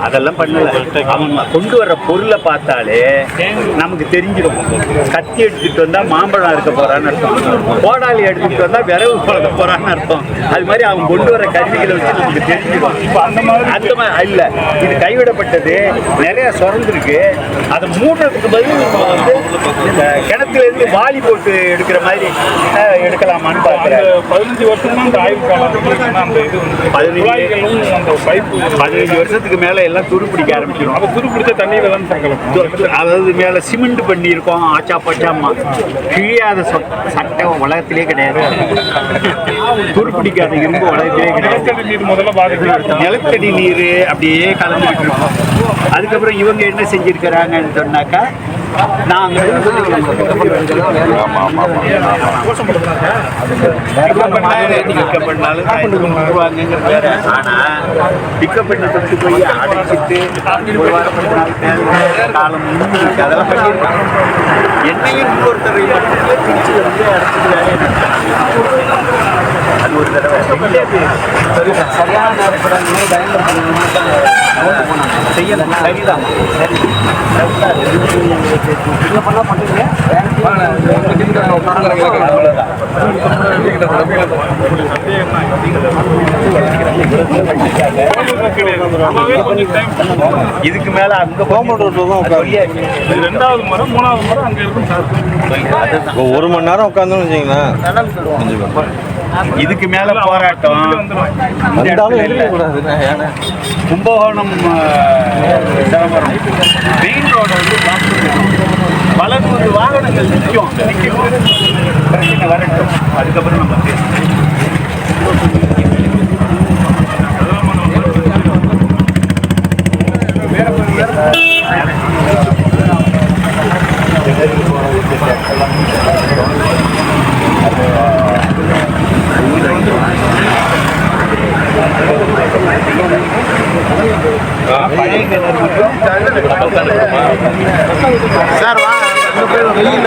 அதெல்லாம் பண்ணல அவன் கொண்டு வர்ற பொருளை பார்த்தாலே நமக்கு தெரிஞ்சிடும் கத்தி எடுத்துட்டு வந்தா மாம்பழம் இருக்க போறான்னு அர்த்தம் கோடாலி எடுத்துட்டு வந்தா விரவு பழக்க போறான்னு அர்த்தம் அது மாதிரி அவன் கொண்டு வர கருவிகளை வச்சு நமக்கு தெரிஞ்சிடும் அந்த மாதிரி இல்ல இது கைவிடப்பட்டது நிறைய சுரந்துருக்கு அதை மூடுறதுக்கு பதில் நம்ம வந்து கிணத்துல இருந்து வாலி போட்டு எடுக்கிற மாதிரி எடுக்கலாமான்னு பாக்குறேன் பதினஞ்சு வருஷமா அந்த ஆய்வு காலம் அந்த இது வந்து அந்த பைப்பு பதினஞ்சு வருஷத்துக்கு மேல எல்லாம் துரு பிடிக்க ஆரம்பிச்சிடும் அப்போ துரு பிடிச்ச தண்ணியில தான் சங்கலம். அதாவது மேல சிமெண்ட் பண்ணியிருக்கோம் ஆச்சா பச்சாமா கிழியாத சொ- சட்டை உலகத்திலே கிடையாது. துருப்பிடிக்காத இரும்பு உலகத்திலே கிடையாது. நிலத்தடி நீர் முதல்ல பாதிப்பு நிலத்தடி நீர் அப்படியே கலந்துக்கிட்டு இருக்கோம். அதுக்கப்புறம் இவங்க என்ன செஞ்சிருக்கிறாங்கன்னு சொன்னாக்கா நாங்க பிக்கப் பண்ணாலும் பண்ணுவாங்க ஆனால் பிக்கப் பண்ண போய் அடைச்சிட்டு ஒரு வாரம் பத்து நாள் காலம் இருக்கு. அதெல்லாம் பண்ணியிருக்காங்க என்னையும் இன்னொருத்தரை மட்டுமே திருச்சி வந்து அடைச்சிக்கிறாங்க அது ஒரு தடவை. சரியான நேரப்படங்களை செய்யலாம் சரிதான். சரி. கொஞ்சம் டைம் இதுக்கு மேல அங்க ரெண்டாவது முறை மூணாவது முறை அங்கே இருக்கும் சார். ஒரு மணி நேரம் உட்காந்தோம்னு வச்சிங்களேன் இதுக்கு மேல போராட்டம். கும்பகோணம் சிதம்பரம் மெயின் ரோட வந்து. பல நூறு வாகனங்கள் நிற்கும் நிற்கும் பிரச்சனை வரட்டும் அதுக்கப்புறம் நம்ம பேசுவோம். பழைய கிணறு மட்டும் சார் வா அங்கே போய் வெயில்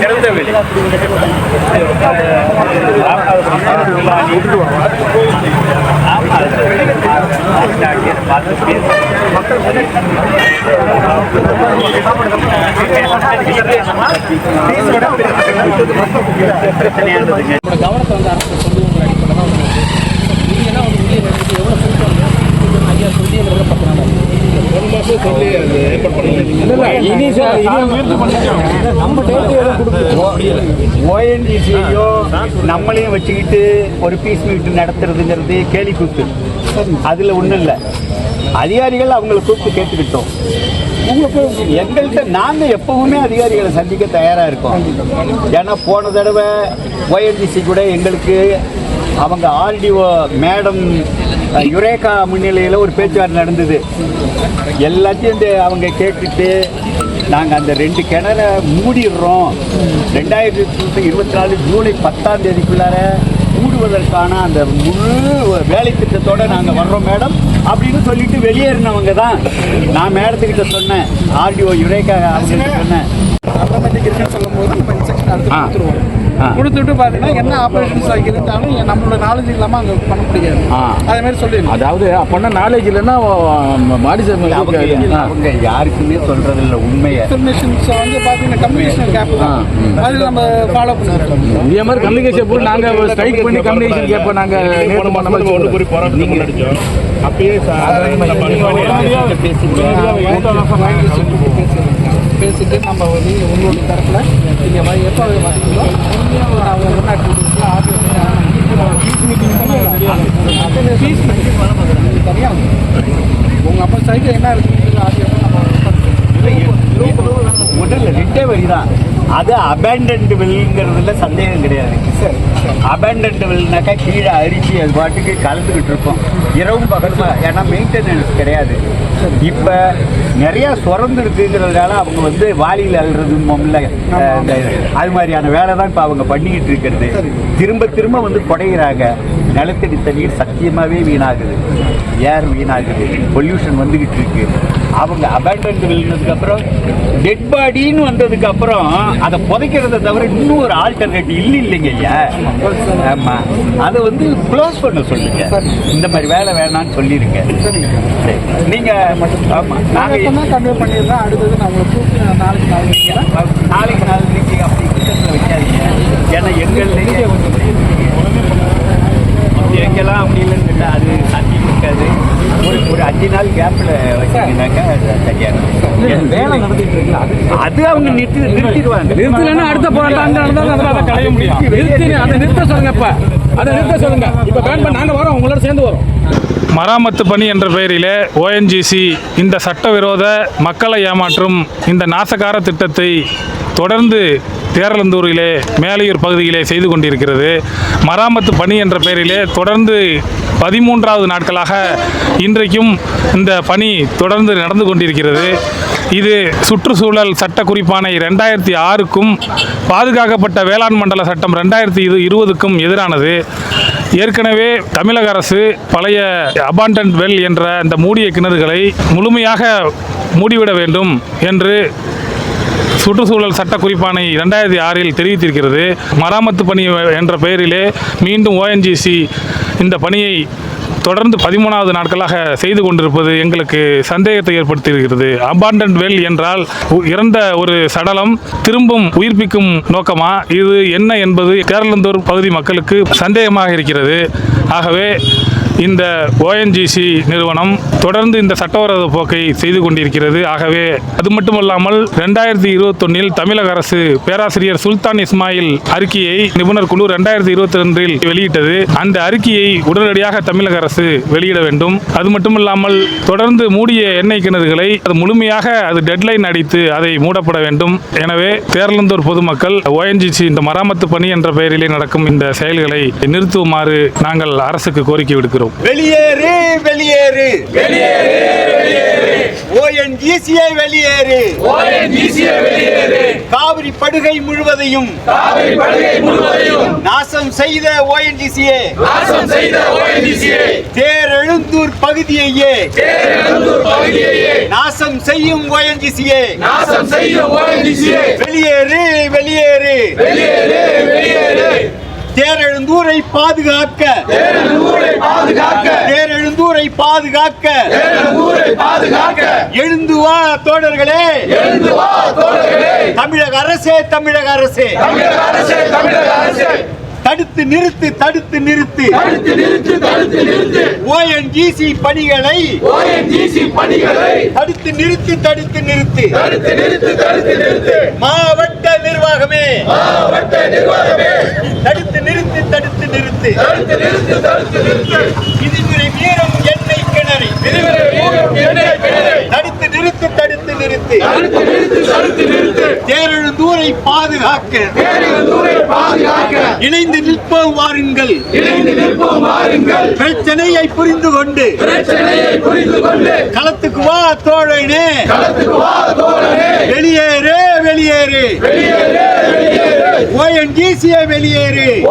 திறந்த வெளி பிரச்சனையானதுங்க கவனத்தை வந்து அரசு சொல்லுவங்கிற அடிப்படையில் தான் எவ்வளோ கூட்டம் ஐயா சொல்லி எவ்வளோ பத்து நாள் ஓஎன்டிசியோ நம்மளையும் வச்சுக்கிட்டு ஒரு பீஸ் மீட்டு நடத்துறதுங்கிறது கேலி கூத்து. அதில் ஒன்றும் இல்லை. அதிகாரிகள் அவங்கள கூப்பிட்டு கேட்டுக்கிட்டோம். உங்களுக்கு எங்கள்கிட்ட நாங்கள் எப்பவுமே அதிகாரிகளை சந்திக்க தயாராக இருக்கோம். ஏன்னா போன தடவை ஓஎன்டிசி கூட எங்களுக்கு அவங்க ஆர்டிஓ மேடம் யுரேகா முன்னிலையில் ஒரு பேச்சுவார்த்தை நடந்தது. எல்லாத்தையும் இந்த அவங்க கேட்டுட்டு நாங்கள் அந்த ரெண்டு கிணற மூடிடுறோம். ரெண்டாயிரத்தி இருபத்தி நாலு ஜூலை பத்தாம் தேதிக்குள்ளார மூடுவதற்கான அந்த முழு வேலை திட்டத்தோட நாங்கள் வர்றோம் மேடம். அப்படின்னு சொல்லிட்டு வெளியேறினவங்க தான். நான் மேடத்துக்கிட்ட சொன்னேன் ஆர்டிஓ யுரேகா அவங்க சொன்னேன். இருக்குன்னு சொல்லும்போது நம்ம இன்ஸ்ட்ரக்ஷன் அடுத்து. கொடுத்துட்டு பார்த்தீங்கன்னா என்ன ஆப்ரேஷன்ஸ் இருந்தாலும் நம்மளோட நாலேஜ் இல்லாமல் அங்கே பண்ண முடியாது. அதே மாதிரி சொல்லிடணும் அதாவது அப்பன்னா நாலேஜ் இல்லைன்னா மாடி அவங்க அவங்க யாருக்குமே சொல்றதில்ல உண்மையை. இன்ஃபர்மேஷன்ஸ் வந்து பார்த்தீங்கன்னா கம்யூனிகேஷன் கேப் தான். அதில் நம்ம ஃபாலோ பண்ணிடலாம் இதே மாதிரி கம்யூனிகேஷன் போட்டு நாங்கள் ஸ்ட்ரைக் பண்ணி கம்யூனிகேஷன் கேட்போம் நாங்கள் நேற்று பண்ண மாதிரி ஒன்று ஒரு போராட்டம் அப்பயே பேசிட்டு நம்ம வந்து உங்களுடைய தரப்பில் நீங்கள் வ எப்போ வரீங்களோ அவங்க முன்னாடி ஃபீஸ் தனியாக உங்கள் அப்பா சைடில் என்ன இருக்குன்னு ஆர்டிஎஃப் நம்ம முதல்ல ரெண்டே வரி தான் அது அபேண்டன்ட் வில்ங்கிறதுல சந்தேகம் கிடையாது. அபேண்டன்ட் வில்னாக்கா கீழே அரிச்சு அது பாட்டுக்கு கலந்துக்கிட்டு இருக்கும் இரவும் பகலுமா? ஏன்னா மெயின்டெனன்ஸ் கிடையாது. இப்போ நிறைய சுரந்து இருக்குங்கிறதுனால அவங்க வந்து வாளியில் அல்றதுமோம்ல அது மாதிரியான வேலை தான் இப்போ அவங்க பண்ணிக்கிட்டு இருக்கிறது. திரும்ப திரும்ப வந்து குடையிறாங்க நிலத்தடி தண்ணீர் சத்தியமாகவே வீணாகுது. ஏர் வீணாகுது. பொல்யூஷன் வந்துக்கிட்டு இருக்கு. அவங்க அபேண்டன்ட் விழுந்ததுக்கு அப்புறம் டெட் பாடின்னு வந்ததுக்கு அப்புறம் அதை புதைக்கிறத தவிர இன்னும் ஒரு ஆல்டர்னேட்டிவ் இல்லை இல்லைங்க ஐயா. ஆமா. அதை வந்து க்ளோஸ் பண்ண சொல்லுங்க. இந்த மாதிரி வேலை வேணாம்னு சொல்லிருங்க. சரி. நீங்க ஆமா கன்வே பண்ணிடுறேன் அடுத்தது நாளைக்கு நாளைக்கு நாளைக்கு நாளைக்கு அப்படி வைக்காதீங்க. ஏன்னா எங்கள்லேயே எங்கெல்லாம் அப்படி இல்லைன்னு கேட்டா அது சாத்தியம் இருக்காது. ஒரு அஞ்சு நாள் கேப்பில் வச்சிங்கனாக்கா வேலை இருக்குல்ல அது அவங்க நிறுத்தி நிறுத்திடுவாங்க. நிறுத்தலைன்னா அடுத்த போராட்டம் அதெல்லாம் அதை களைய முடியும். நிறுத்தி அதை நிறுத்த சொல்லுங்க இப்ப. அதை நிறுத்த சொல்லுங்க. இப்ப பேன் பண்ண நாங்க வரோம். உங்களோட சேர்ந்து வரோம். மராமத்து பணி என்ற பெயரிலே ஓஎன்ஜிசி இந்த சட்டவிரோத மக்களை ஏமாற்றும் இந்த நாசகார திட்டத்தை தொடர்ந்து தேரலந்தூரிலே மேலையூர் பகுதியிலே செய்து கொண்டிருக்கிறது. மராமத்து பணி என்ற பெயரிலே தொடர்ந்து பதிமூன்றாவது நாட்களாக இன்றைக்கும் இந்த பணி தொடர்ந்து நடந்து கொண்டிருக்கிறது. இது சுற்றுச்சூழல் சட்ட குறிப்பானை ரெண்டாயிரத்தி ஆறுக்கும் பாதுகாக்கப்பட்ட வேளாண் மண்டல சட்டம் ரெண்டாயிரத்தி இது இருபதுக்கும் எதிரானது. ஏற்கனவே தமிழக அரசு பழைய அபாண்டன்ட் வெல் என்ற அந்த மூடிய கிணறுகளை முழுமையாக மூடிவிட வேண்டும் என்று சுற்றுச்சூழல் சட்ட குறிப்பானை இரண்டாயிரத்தி ஆறில் தெரிவித்திருக்கிறது. மராமத்து பணி என்ற பெயரிலே மீண்டும் ஓஎன்ஜிசி இந்த பணியை தொடர்ந்து பதிமூணாவது நாட்களாக செய்து கொண்டிருப்பது எங்களுக்கு சந்தேகத்தை ஏற்படுத்தியிருக்கிறது. அபாண்டன்ட் வெல் என்றால் உ- இறந்த ஒரு சடலம் திரும்பும் உயிர்ப்பிக்கும் நோக்கமா? இது என்ன என்பது கேரளந்தூர் பகுதி மக்களுக்கு சந்தேகமாக இருக்கிறது. ஆகவே இந்த ஓஎன்ஜிசி நிறுவனம் தொடர்ந்து இந்த சட்டவிரோத போக்கை செய்து கொண்டிருக்கிறது. ஆகவே அது மட்டுமல்லாமல் ரெண்டாயிரத்தி இருபத்தொன்னில் தமிழக அரசு பேராசிரியர் சுல்தான் இஸ்மாயில் அறிக்கையை நிபுணர் குழு ரெண்டாயிரத்தி இருபத்தி ரெண்டில் வெளியிட்டது. அந்த அறிக்கையை உடனடியாக தமிழக அரசு வெளியிட வேண்டும். அது மட்டுமல்லாமல் தொடர்ந்து மூடிய எண்ணெய் கிணறுகளை அது முழுமையாக அது டெட்லைன் அடித்து அதை மூடப்பட வேண்டும். எனவே தேர்லந்தூர் பொதுமக்கள் ஓஎன்ஜிசி இந்த மராமத்து பணி என்ற பெயரிலே நடக்கும் இந்த செயல்களை நிறுத்துமாறு நாங்கள் அரசுக்கு கோரிக்கை விடுக்கிறோம். வெளியேறு வெளியேறு. வெளியேறு வெளியேறு. ஓஎன்ஜிசியை வெளியேறு. காவிரி படுகை முழுவதையும். காவிரி படுகை முழுவதையும். நாசம் செய்த ஓஎன்ஜிசியே. நாசம் செய்த ஓஎன்ஜிசியே. தேரெழுந்தூர் பகுதியையே. தேரெழுந்தூர் பகுதியையே. நாசம் செய்யும் ஓஎன்ஜிசியே. நாசம் செய்யும் ஓஎன்ஜிசியே. வெளியேறு வெளியேறு. வெளியேறு வெளியேறு. தேரெழுந்தூரை பாதுகாக்க. தேரெழுந்தூரை பாதுகாக்க. தேரெழுந்தூரை பாதுகாக்க. தேரெழுந்தூரை பாதுகாக்க. எழுந்து வா தோழர்களே. எழுந்து வா தோழர்களே. தமிழக அரசே தமிழக அரசே. தமிழக அரசே தமிழக அரசே. தடுத்து நிறுத்து தடுத்து நிறுத்து. தடுத்து நிறுத்து தடுத்து நிறுத்து. ஓஎன்ஜிசி பணிகளை ஓஎன்ஜிசி பணிகளை தடுத்து நிறுத்து தடுத்து நிறுத்து. தடுத்து நிறுத்து தடுத்து நிறுத்து. மாவட்ட நிர்வாகமே. மாவட்ட நிர்வாகமே. தடுத்து நிறுத்து தடுத்து நிறுத்து. தடுத்து நிறுத்து தடுத்து நிறுத்து. விதிமுறை மீறும் எண்ணெய் கிணறை. விதிமுறை மீறும் எண்ணெய் கிணறை. நிறுத்து தடுத்து நிறுத்து. தடுத்து தேரெழுந்தூரை பாதுகாக்க. தேரெழுந்தூரை பாதுகாக்க. இணைந்து நிற்போம் வாருங்கள். இணைந்து நிற்போம் வாருங்கள். பிரச்சனையை புரிந்து கொண்டு. பிரச்சனையை புரிந்து கொண்டு. களத்துக்கு வா தோழனே. களத்துக்கு வா தோழனே. வெளியேறு. வெளியேறு வெளியேறு. ஓஎன்ஜிசியை வெளியேறு.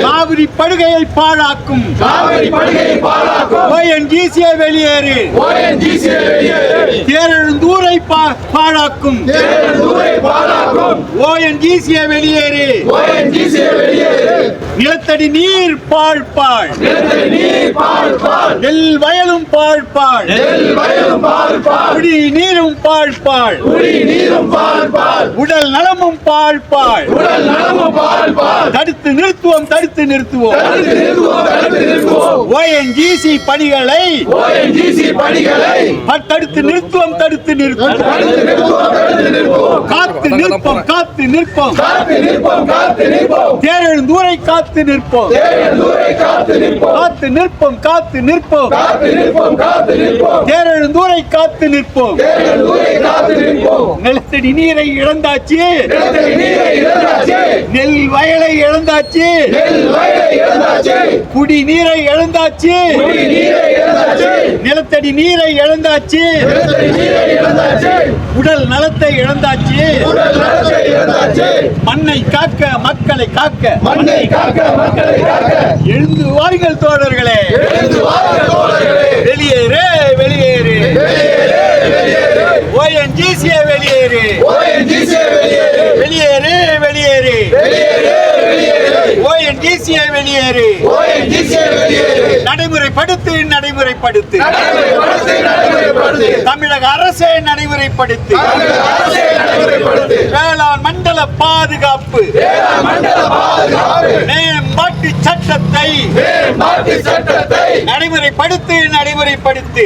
காவிரி படுகையை பாழாக்கும். காவிரி படுகையை பாழாக்கும். ஓஎன்ஜிசியை வெளியேறு. தேரெழுந்தூரை பா- பாழாக்கும். ஓஎன்ஜிசியை வெளியேறு. நிலத்தடி நீர் பாழ்பாள் நெல் வயலும் பாழ்பாள் குடி நீரும் பாழ்பாள் உடல் நலமும் பாழ்பாள் தடுத்து நிறுத்துவோம் தடுத்து நிறுத்துவோம். ஓஎன்ஜிசி பணிகளை தடுத்து நிறுத்துவோம் தடுத்து நிறுத்துவோம். காத்து நிற்போம் காத்து நிற்போம். தேரெழுந்தூரை காத்து நிற்போம். காத்து நிற்போம். காத்து நிற்போம் தேரெழுந்தூரை காத்து நிற்போம். நிலத்தடி நீரை இழந்தாச்சு. நெல் வயலை இழந்தாச்சு. குடி நீரை இழந்தாச்சு. நிலத்தடி நீரை இழந்தாச்சு. உடல் நலத்தை இழந்தாச்சு. மண்ணை காக்க மக்களை காக்க. மண்ணை காக்க மக்களை காக்க. எழுந்து வாருங்கள் தோழர்களே. வெளியேறு வெளியேறு. வெளியேறு வெளியேறு வெளியேறு. நடைமுறைப்படுத்து நடைமுறைப்படுத்து. தமிழக அரசை நடைமுறைப்படுத்து. வேளாண் மண்டல பாதுகாப்பு. மேம்பாட்டு சட்டத்தை நடைமுறைப்படுத்து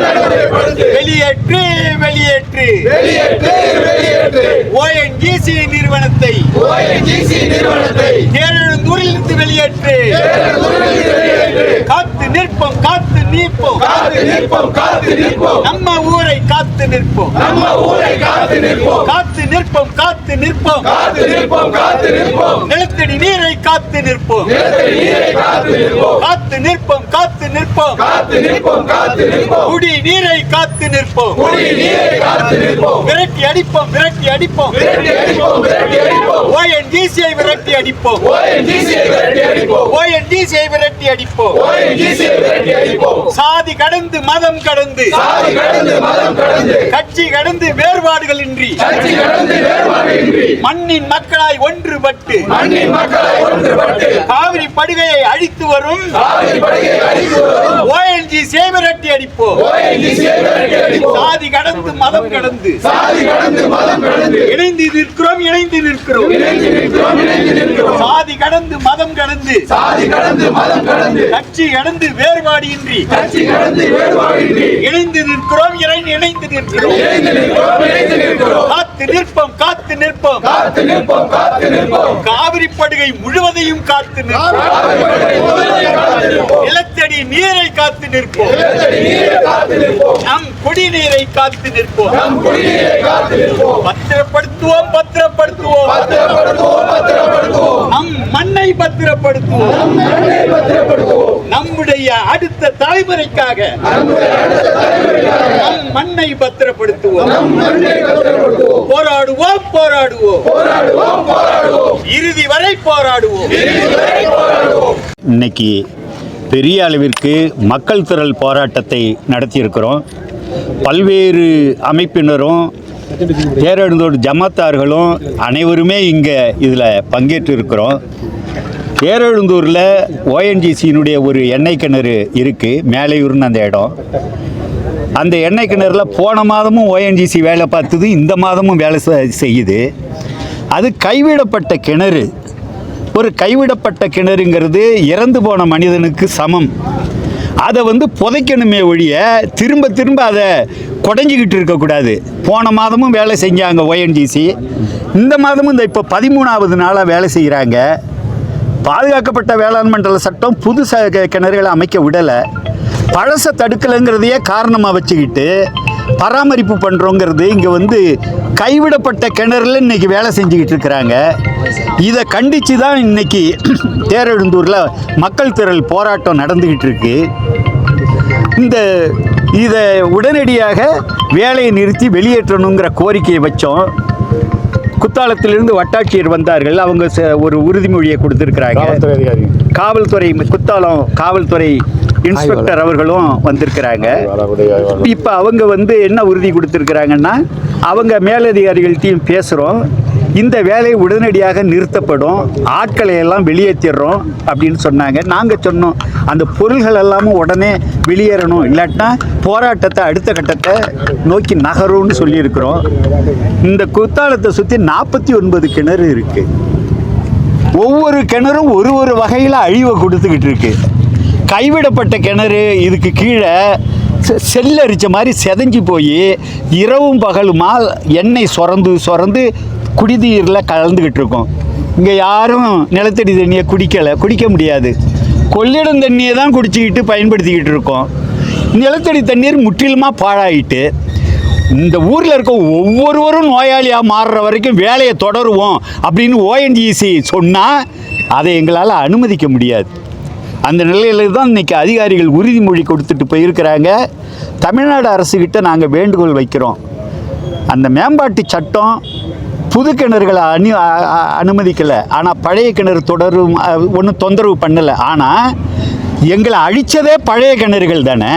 நடைமுறைப்படுத்து. வெளியேற்று வெளியேற்று. ஓஎன்ஜிசி நிறுவனத்தை நிறுவனத்தை வெளியேற்று வெளியேற்று காத்து நிற்போம் காத்து நிற்போம் காத்து நிற்போம் காத்து நிற்போம் நம்ம ஊரை காத்து நிற்போம் நம்ம ஊரை காத்து நிற்போம் காத்து நிற்போம் காத்து நிற்போம் காத்து நிற்போம் காத்து நிற்போம் நிலத்தடி நீரை காத்து நிற்போம் நிலத்தடி நீரை காத்து நிற்போம் காத்து நிற்போம் காத்து நிற்போம் காத்து நிற்போம் காத்து நிற்போம் குடி நீரை காத்து நிற்போம் குடி நீரை காத்து நிற்போம் விரட்டி அடிப்போம் விரட்டி அடிப்போம் விரட்டி அடிப்போம் விரட்டி அடிப்போம் ஓஎன்ஜிசியை விரட்டி அடிப்போம் ONGC யை விரட்டி அடிப்போம் ஓஎன்ஜிசியை விரட்டி அடிப்போம் ONGC யை விரட்டி அடிப்போம் சாதி கடந்து கடந்து மதம் கடந்து. கட்சி கடந்து வேறுபாடுகள் இன்றி கட்சி மண்ணின் மக்களாய் ஒன்றுபட்டு. காவிரி படுகையை அழித்து வரும். ஓஎன்ஜி விரட்டி அடிப்போம். சாதி கடந்து மதம் கடந்து. இணைந்து நிற்கிறோம் இணைந்து நிற்கிறோம். சாதி கடந்து மதம் கடந்து. சாதி கடந்து மதம் கடந்து. கட்சி கடந்து இணைந்து நிற்கிறோம் இணை- இணைந்து நிற்கிறோம் காத்து நிற்போம் காத்து நிற்போம். காத்து நிற்போம் காத்து நிற்போம். காவிரி படுகை முழுவதையும் காத்து நிற்போம். நிலத்தடி நீரை காத்து நிற்போம். நம் குடிநீரை காத்து நிற்போம். நம் குடிநீரை காத்து நிற்போம். பத்திரப்படுத்துவோம் பத்திரப்படுத்துவோம். பத்திரப்படுத்துவோம் நம் மண்ணை பத்திரப்படுத்துவோம். நம்முடைய அடுத்த தலைமுறைக்காக நம் மண்ணை பத்திரப்படுத்துவோம். போராடுவோம். போராடுவோம் போராடுவோம். போராடுவோம் இறுதி வரை போராடுவோம். இன்னைக்கு பெரிய அளவிற்கு மக்கள் திரள் போராட்டத்தை நடத்தியிருக்கிறோம். பல்வேறு அமைப்பினரும் தேரெழுந்தோடு ஜமாத்தார்களும் அனைவருமே இங்கே இதில் பங்கேற்று இருக்கிறோம் தேரெழுந்தூரில் ஓஎன்ஜிசியினுடைய ஒரு எண்ணெய் கிணறு இருக்குது மேலையூர்னு அந்த இடம். அந்த எண்ணெய் கிணறுல போன மாதமும் ஓஎன்ஜிசி வேலை பார்த்தது இந்த மாதமும் வேலை செய்யுது. அது கைவிடப்பட்ட கிணறு. ஒரு கைவிடப்பட்ட கிணறுங்கிறது இறந்து போன மனிதனுக்கு சமம். அதை வந்து புதைக்கணுமே ஒழிய திரும்ப திரும்ப அதை குடஞ்சிக்கிட்டு இருக்கக்கூடாது. போன மாதமும் வேலை செஞ்சாங்க ஓஎன்ஜிசி இந்த மாதமும் இந்த இப்போ பதிமூணாவது நாளாக வேலை செய்கிறாங்க பாதுகாக்கப்பட்ட வேளாண் மண்டல சட்டம் புது கிணறுகளை அமைக்க விடலை. பழசை தடுக்கலைங்கிறதையே காரணமாக வச்சுக்கிட்டு பராமரிப்பு பண்ணுறோங்கிறது இங்கே வந்து கைவிடப்பட்ட கிணறுல இன்றைக்கி வேலை செஞ்சுக்கிட்டு இருக்கிறாங்க. இதை கண்டித்து தான் இன்னைக்கு தேரெழுந்தூரில் மக்கள் திரள் போராட்டம் நடந்துக்கிட்டு இருக்கு. இந்த இதை உடனடியாக வேலையை நிறுத்தி வெளியேற்றணுங்கிற கோரிக்கையை வச்சோம். குத்தாலத்திலிருந்து வட்டாட்சியர் வந்தார்கள். அவங்க ஒரு உறுதிமொழியை கொடுத்துருக்குறாங்க. காவல்துறை குத்தாலம் காவல்துறை இன்ஸ்பெக்டர் அவர்களும் வந்திருக்கிறாங்க. இப்போ அவங்க வந்து என்ன உறுதி கொடுத்துருக்குறாங்கன்னா அவங்க மேலதிகாரிகள்ட்டையும் பேசுகிறோம் இந்த வேலை உடனடியாக நிறுத்தப்படும். ஆட்களை எல்லாம் வெளியேற்றிடுறோம் அப்படின்னு சொன்னாங்க. நாங்கள் சொன்னோம் அந்த பொருள்கள் எல்லாமும் உடனே வெளியேறணும். இல்லாட்டினா போராட்டத்தை அடுத்த கட்டத்தை நோக்கி நகரும்னு சொல்லியிருக்கிறோம். இந்த குத்தாலத்தை சுற்றி நாற்பத்தி ஒன்பது கிணறு இருக்குது ஒவ்வொரு கிணறும் ஒரு ஒரு வகையில் அழிவை கொடுத்துக்கிட்டு இருக்கு. கைவிடப்பட்ட கிணறு இதுக்கு கீழே செ- செல்லரிச்ச மாதிரி செதஞ்சு போய் இரவும் பகலுமா எண்ணெய் சுரந்து சுரந்து குடிநீரில் கலந்துக்கிட்டு இருக்கோம் இங்கே யாரும் நிலத்தடி தண்ணியை குடிக்கலை குடிக்க முடியாது. கொள்ளிடம் தண்ணியை தான் குடிச்சிக்கிட்டு பயன்படுத்திக்கிட்டு இருக்கோம். நிலத்தடி தண்ணீர் முற்றிலுமாக பாழாயிட்டு இந்த ஊரில் இருக்க ஒவ்வொருவரும் நோயாளியாக மாறுற வரைக்கும் வேலையை தொடருவோம் அப்படின்னு ஓஎன்டிசி சொன்னால் அதை எங்களால் அனுமதிக்க முடியாது. அந்த நிலையில் தான் இன்றைக்கி அதிகாரிகள் உறுதிமொழி கொடுத்துட்டு போயிருக்கிறாங்க. தமிழ்நாடு அரசுக்கிட்ட நாங்கள் வேண்டுகோள் வைக்கிறோம். அந்த மேம்பாட்டு சட்டம் புது கிணறுகளை அனு அனுமதிக்கலை. ஆனால் பழைய கிணறு தொடரும் ஒன்றும் தொந்தரவு பண்ணலை. ஆனால் எங்களை அழித்ததே பழைய கிணறுகள் தானே.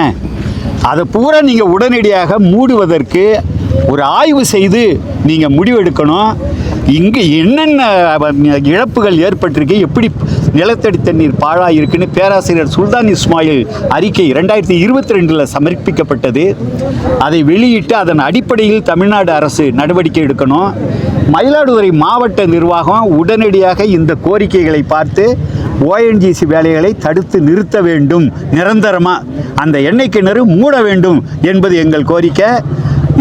அதை பூரா நீங்கள் உடனடியாக மூடுவதற்கு ஒரு ஆய்வு செய்து நீங்கள் முடிவெடுக்கணும். இங்கே என்னென்ன இழப்புகள் ஏற்பட்டிருக்கு எப்படி நிலத்தடி தண்ணீர் பாழாக இருக்குன்னு பேராசிரியர் சுல்தான் இஸ்மாயில் அறிக்கை ரெண்டாயிரத்தி இருபத்தி ரெண்டில் சமர்ப்பிக்கப்பட்டது. அதை வெளியிட்டு அதன் அடிப்படையில் தமிழ்நாடு அரசு நடவடிக்கை எடுக்கணும். மயிலாடுதுறை மாவட்ட நிர்வாகம் உடனடியாக இந்த கோரிக்கைகளை பார்த்து ஓஎன்ஜிசி வேலைகளை தடுத்து நிறுத்த வேண்டும். நிரந்தரமாக அந்த எண்ணெய் கிணறு மூட வேண்டும் என்பது எங்கள் கோரிக்கை.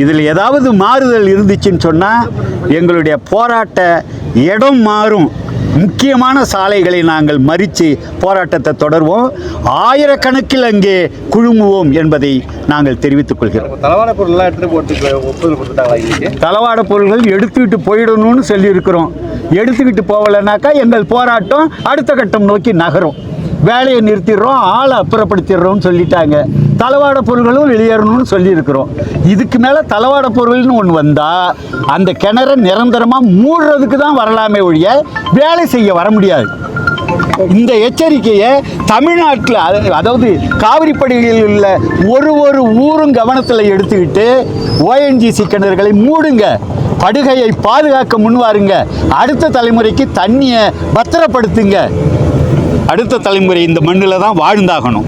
இதில் ஏதாவது மாறுதல் இருந்துச்சுன்னு சொன்னால் எங்களுடைய போராட்ட இடம் மாறும். முக்கியமான சாலைகளை நாங்கள் மறித்து போராட்டத்தை தொடர்வோம். ஆயிரக்கணக்கில் அங்கே குழுமுவோம் என்பதை நாங்கள் தெரிவித்துக் கொள்கிறோம். தளவாட பொருள்லாம் எடுத்துட்டு போட்டு தளவாட பொருள்கள் எடுத்துக்கிட்டு போயிடணும்னு சொல்லியிருக்கிறோம். எடுத்துக்கிட்டு போகலைனாக்கா எங்கள் போராட்டம் அடுத்த கட்டம் நோக்கி நகரும். வேலையை நிறுத்திடுறோம் ஆளை அப்புறப்படுத்திடுறோம்னு சொல்லிட்டாங்க. தளவாட பொருள்களும் வெளியேறணும்னு சொல்லியிருக்கிறோம். இதுக்கு மேலே தளவாட பொருள்னு ஒன்று வந்தால் அந்த கிணறை நிரந்தரமாக மூடுறதுக்கு தான் வரலாமே ஒழிய வேலை செய்ய வர முடியாது. இந்த எச்சரிக்கையை தமிழ்நாட்டில் அதாவது காவிரிப்படிகளில் உள்ள ஒரு ஒரு ஊரும் கவனத்தில் எடுத்துக்கிட்டு ஓஎன்ஜிசி கிணறுகளை மூடுங்க. படுகையை பாதுகாக்க முன்வாருங்க. அடுத்த தலைமுறைக்கு தண்ணியை பத்திரப்படுத்துங்க. அடுத்த தலைமுறை இந்த மண்ணில் தான் வாழ்ந்தாகணும்.